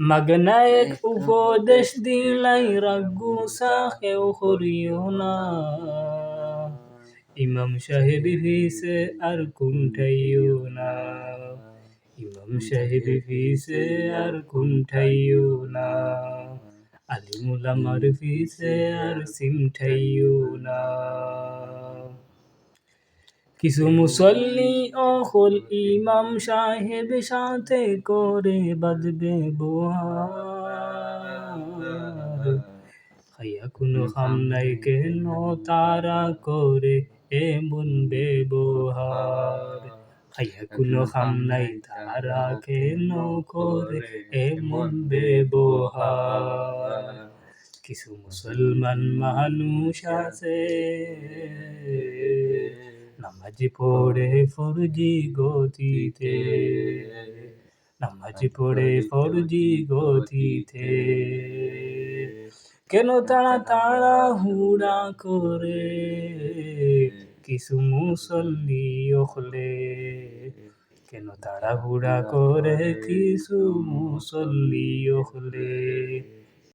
মাগনায়ক উপদেশ দিলাই রাগুসা কেউ করিও না ইমাম সাহেব ফিসে আর কুণ্ঠাইও না ইমাম সাহেব ফিসে আর কুণ্ঠাইও না আলিমুল আমার ফিসে আর সিমঠাইও না কিছু মুসল্লি অহল ইমাম সাহেব সাথে করে বাজবে বোহার। খাইয়া কোনো খাম নাই কেন তারা করে এমন ব্যবহার? খাইয়া কোনো খাম নাই তারা কেন করে এমন ব্যবহার? কিছু মুসলমান মানুষ আছে নামাজ পড়ে ফরজি গতিতে। নামাজ পড়ে ফরজি গতিতে। কেন তারা তারা হুড়া করে? কিছু মুসল্লি হলে কেন তারা হুড়া করে? কিছু মুসল্লি হলে